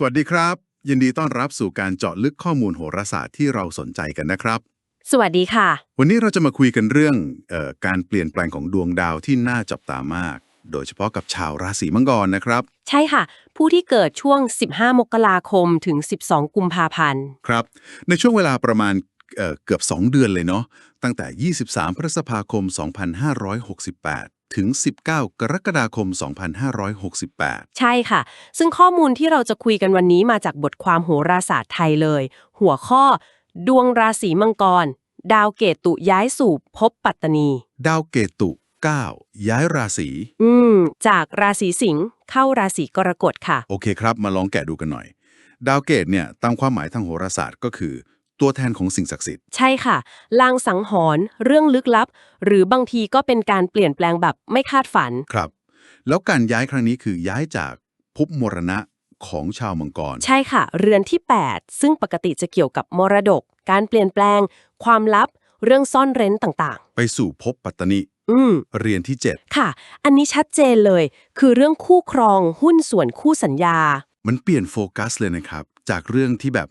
สวัสดีครับ ยินดีต้อนรับสู่การเจาะลึกข้อมูลโหราศาสตร์ที่เราสนใจกันนะครับ สวัสดีค่ะ วันนี้เราจะมาคุยกันเรื่องเออการเปลี่ยนแปลงของดวงดาวที่น่าจับตามาก โดยเฉพาะกับชาวราศีมังกรนะครับ ใช่ค่ะ ผู้ที่เกิดช่วง 15 มกราคมถึง 12 กุมภาพันธ์ครับ ในช่วงเวลาประมาณเอ่อเกือบ 2 เดือนเลยเนาะตั้งแต่ 23 พฤษภาคม 2568 ถึง 19 กรกฎาคม 2568 ใช่ค่ะ ซึ่งข้อมูลที่เราจะคุยกันวันนี้มาจากบทความโหราศาสตร์ไทยเลย หัวข้อ ดวงราศีมังกร ดาวเกตุย้ายสู่ภพปัตตนี ดาวเกตุ 9 ย้ายราศี อืม จากราศีสิงห์เข้าราศีกรกฎค่ะ โอเคครับ มาลองแกะดูกันหน่อย ดาวเกตเนี่ย ตามความหมายทางโหราศาสตร์ก็คือ ตัวแทนของสิ่งศักดิ์สิทธิ์ ใช่ค่ะ ลางสังหรณ์เรื่องลึกลับ หรือบางทีก็เป็นการเปลี่ยนแปลงแบบไม่คาดฝัน ครับ แล้วการย้ายครั้งนี้คือย้ายจากภพมรณะของชาวมังกร ใช่ค่ะ เรือนที่ 8 ซึ่งปกติจะเกี่ยวกับมรดก การเปลี่ยนแปลง ความลับ เรื่องซ่อนเร้นต่างไปสู่ภพปัตตนิๆ อืม เรียนที่ ค่ะ อันนี้ชัดเจนเลย คือเรื่องคู่ครองหุ้นส่วนคู่สัญญา 7 มันเปลี่ยนโฟกัสเลยนะครับ จากเรื่องที่แบบ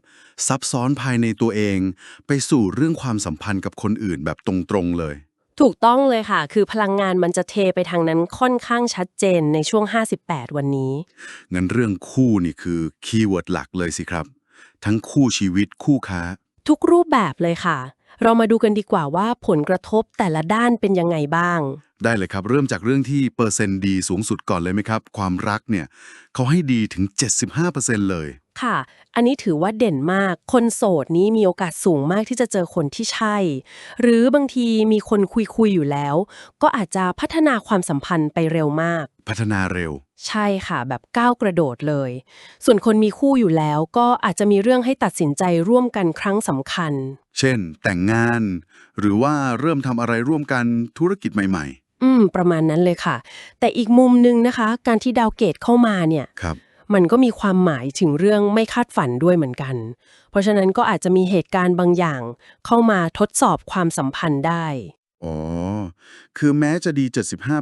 ซับซ้อนภายในตัวเอง ไปสู่เรื่องความสัมพันธ์กับคนอื่นแบบตรงๆเลย ถูกต้องเลยค่ะ คือพลังงานมันจะเทไปทางนั้นค่อนข้างชัดเจนในช่วง 58 วันนี้ งั้นเรื่องคู่นี่คือคีย์เวิร์ดหลักเลยสิครับ ทั้งคู่ชีวิตคู่ค้า ทุกรูปแบบเลยค่ะ เรามาดูกันดีกว่าว่าผลกระทบแต่ละด้านเป็นยังไงบ้าง ได้เลยครับ เริ่มจากเรื่องที่เปอร์เซ็นต์ดีสูงสุดก่อนเลยไหมครับ ความรักเนี่ยเขาให้ดีถึง 75%เลย ค่ะ อันนี้ถือว่าเด่นมาก คนโสดนี้มีโอกาสสูงมากที่จะเจอคนที่ใช่ หรือบางทีมีคนคุยคุยๆอยู่แล้ว ก็อาจจะพัฒนาความสัมพันธ์ไปเร็วมาก พัฒนาเร็ว ใช่ค่ะ แบบก้าวกระโดดเลย ส่วนคนมีคู่อยู่แล้วก็อาจจะมีเรื่องให้ตัดสินใจร่วมกันครั้งสำคัญ เช่น แต่งงาน หรือว่าเริ่มทำอะไรร่วมกันธุรกิจใหม่อืม ประมาณนั้นเลยค่ะ แต่อีกมุมนึงนะคะ การที่ดาวเกตเข้ามาเนี่ยๆครับ มันก็มีความหมายถึงเรื่องไม่คาดฝันด้วยเหมือนกัน เพราะฉะนั้นก็อาจจะมีเหตุการณ์บางอย่างเข้ามาทดสอบความสัมพันธ์ได้ อ๋อ คือแม้จะดี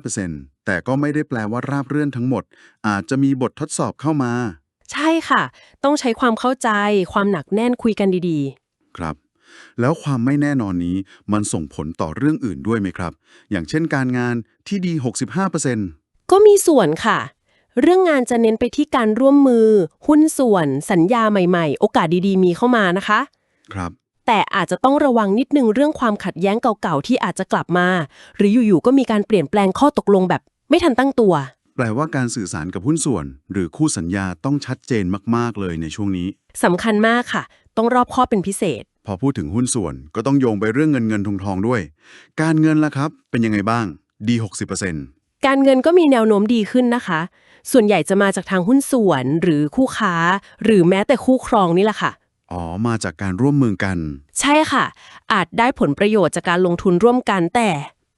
75%แต่ก็ไม่ได้แปลว่าราบเรื่อนทั้งหมด อาจจะมีบททดสอบเข้ามา ใช่ค่ะ ต้องใช้ความเข้าใจ ความหนักแน่นคุยกันดีครับแล้วความไม่แน่นอนนี้มันส่งผลต่อเรื่องอื่นด้วยไหมครับ อย่างเช่นการงานที่ดี 65%ๆก็มีส่วนค่ะ เรื่องงานจะเน้นไปที่การร่วมมือ หุ้นส่วน สัญญาใหม่ๆ โอกาสดีๆ มีเข้ามานะคะ ครับ แต่อาจจะต้องระวังนิดนึงเรื่องความขัดแย้งเก่าๆ ที่อาจจะกลับมา หรืออยู่ๆ ก็มีการเปลี่ยนแปลงข้อตกลงแบบ ไม่ทันตั้งตัว แปลว่าการสื่อสารกับหุ้นส่วน หรือคู่สัญญาต้องชัดเจนมากๆเลยในช่วงนี้ สำคัญมากค่ะ ต้องรอบคอบเป็นพิเศษ พอพูดถึงหุ้นส่วนก็ต้องโยงไปเรื่องเงินเงินทองทองด้วย การเงินล่ะครับ เป็นยังไงบ้าง ดี 60% การเงินก็มีแนวโน้มดีขึ้นนะคะ ส่วนใหญ่จะมาจากทางหุ้นส่วนหรือคู่ค้า หรือแม้แต่คู่ครองนี่แหละค่ะ อ๋อ มาจากการร่วมมือกัน ใช่ค่ะ อาจได้ผลประโยชน์จากการลงทุนร่วมกันแต่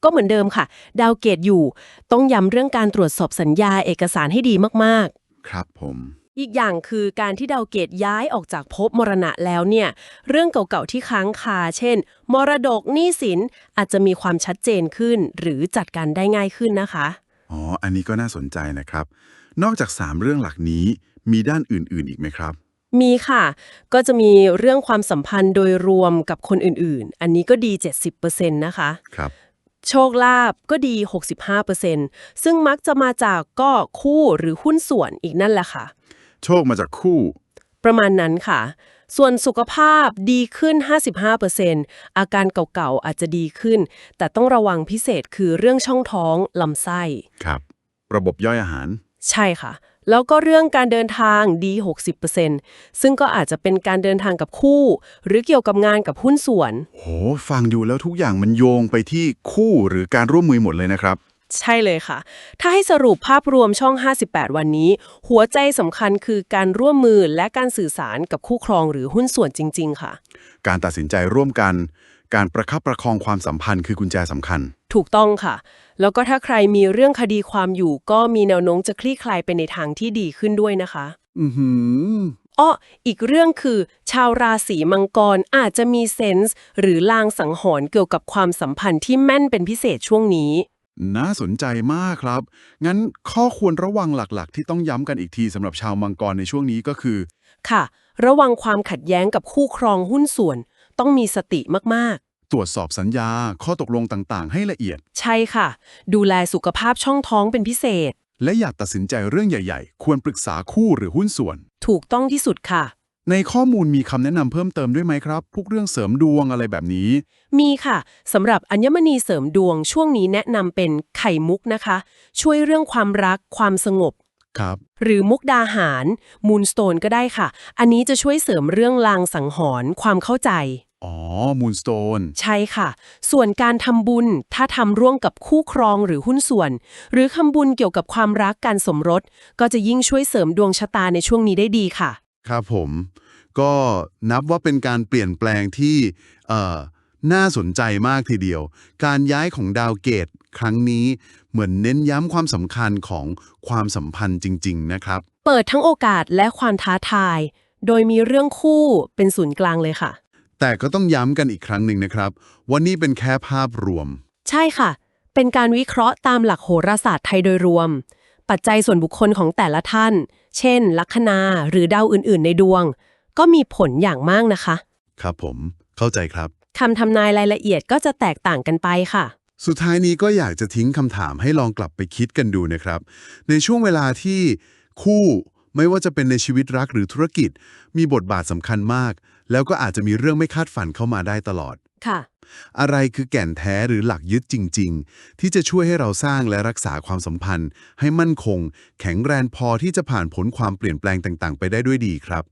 ก็เหมือนเดิมค่ะ ดาวเกตอยู่ ต้องย้ำเรื่องการตรวจสอบสัญญาเอกสารให้ดีมากครับผมๆ อีกอย่างคือการที่ดาวเกตย้ายออกจากภพมรณะแล้วเนี่ย เรื่องเก่าๆที่ค้างคา เช่น มรดกหนี้สินอาจจะมีความชัดเจนขึ้น หรือจัดการได้ง่ายขึ้นนะคะ อ๋อ อันนี้ก็น่าสนใจนะครับ นอกจาก 3 เรื่องหลักนี้มีด้านอื่นๆอีกไหมครับ มีค่ะ ก็จะมีเรื่องความสัมพันธ์โดยรวมกับคนอื่นๆ อันนี้ก็ดี 70%นะคะครับโชคลาภก็ดี 65%ซึ่งมักจะมาจากก็คู่หรือหุ้นส่วนอีกนั่นแหละค่ะ โชคมาจากคู่ ประมาณนั้นค่ะ ส่วนสุขภาพดีขึ้น 55%อาการเก่าๆ อาจจะดีขึ้น แต่ต้องระวังพิเศษคือเรื่องช่องท้องลำไส้ ครับ ระบบย่อยอาหาร ใช่ค่ะ แล้วก็เรื่องการเดินทางดี 60%ซึ่งก็อาจจะเป็นการเดินทางกับคู่ หรือเกี่ยวกับงานกับหุ้นส่วน โห ฟังอยู่แล้วทุกอย่างมันโยงไปที่คู่หรือการร่วมมือหมดเลยนะครับ ใช่เลยค่ะ ถ้าให้สรุปภาพรวมช่อง 58 วันนี้ หัวใจสำคัญคือการร่วมมือและการสื่อสารกับคู่ครองหรือหุ้นส่วนจริง ๆ ค่ะ การตัดสินใจร่วมกัน การประคับประคองความสัมพันธ์คือกุญแจสำคัญ ถูกต้องค่ะ แล้วก็ถ้าใครมีเรื่องคดีความอยู่ ก็มีแนวโน้มจะคลี่คลายไปในทางที่ดีขึ้นด้วยนะคะ อือหืออ้ออีกเรื่องคือ ชาวราศีมังกรอาจจะมีเซนส์หรือลางสังหรณ์เกี่ยวกับความสัมพันธ์ที่แม่นเป็นพิเศษช่วงนี้ น่าสนใจมากครับ งั้นข้อควรระวังหลักๆ ที่ต้องย้ำกันอีกทีสำหรับชาวมังกรในช่วงนี้ก็คือ ค่ะ ระวังความขัดแย้งกับคู่ครองหุ้นส่วน ต้องมีสติมากตรวจสอบสัญญา ข้อตกลงต่างๆ ให้ละเอียดๆใช่ค่ะ ดูแลสุขภาพช่องท้องเป็นพิเศษ และอยากตัดสินใจเรื่องใหญ่ ๆ ควรปรึกษาคู่หรือหุ้นส่วน ถูกต้องที่สุดค่ะ ในข้อมูลมีคำแนะนำเพิ่มเติมด้วยไหมครับ พวกเรื่องเสริมดวงอะไรแบบนี้ มีค่ะสำหรับอัญมณีเสริมดวงช่วงนี้แนะนำเป็นไข่มุกนะคะ ช่วยเรื่องความรักความสงบ ครับ หรือมุกดาหารมูนสโตนก็ได้ค่ะ อันนี้จะช่วยเสริมเรื่องลางสังหรณ์ความเข้าใจ อ๋อมูนสโตนใช่ค่ะ ส่วนการทำบุญถ้าทำร่วมกับคู่ครองหรือหุ้นส่วน หรือทำบุญเกี่ยวกับความรักการสมรส ก็จะยิ่งช่วยเสริมดวงชะตาในช่วงนี้ได้ดีค่ะ ครับผม ก็นับว่าเป็นการเปลี่ยนแปลงที่เอ่อน่าสนใจมากทีเดียว การย้ายของดาวเกตครั้งนี้เหมือนเน้นย้ำความสำคัญของความสัมพันธ์จริง ๆ นะครับ เปิดทั้งโอกาสและความท้าทาย โดยมีเรื่องคู่เป็นศูนย์กลางเลยค่ะ แต่ก็ต้องย้ำกันอีกครั้งหนึ่งนะครับ ว่านี่เป็นแค่ภาพรวม ใช่ค่ะ เป็นการวิเคราะห์ตามหลักโหราศาสตร์ไทยโดยรวม ปัจจัยส่วนบุคคลของแต่ละท่าน เช่น ลัคนาหรือดาวอื่นๆ ในดวง ก็มีผลอย่างมากนะคะ ครับผมเข้าใจครับ คำทำนายรายละเอียดก็จะแตกต่างกันไปค่ะ สุดท้ายนี้ก็อยากจะทิ้งคำถามให้ลองกลับไปคิดกันดูนะครับ ในช่วงเวลาที่คู่ไม่ว่าจะเป็นในชีวิตรักหรือธุรกิจ มีบทบาทสำคัญมาก แล้วก็อาจจะมีเรื่องไม่คาดฝันเข้ามาได้ตลอด ค่ะ อะไรคือแก่นแท้หรือหลักยึดจริง ๆ ที่จะช่วยให้เราสร้างและรักษาความสัมพันธ์ ให้มั่นคง แข็งแรงพอที่จะผ่านผลความเปลี่ยนแปลงต่าง ๆ ไปได้ด้วยดีครับ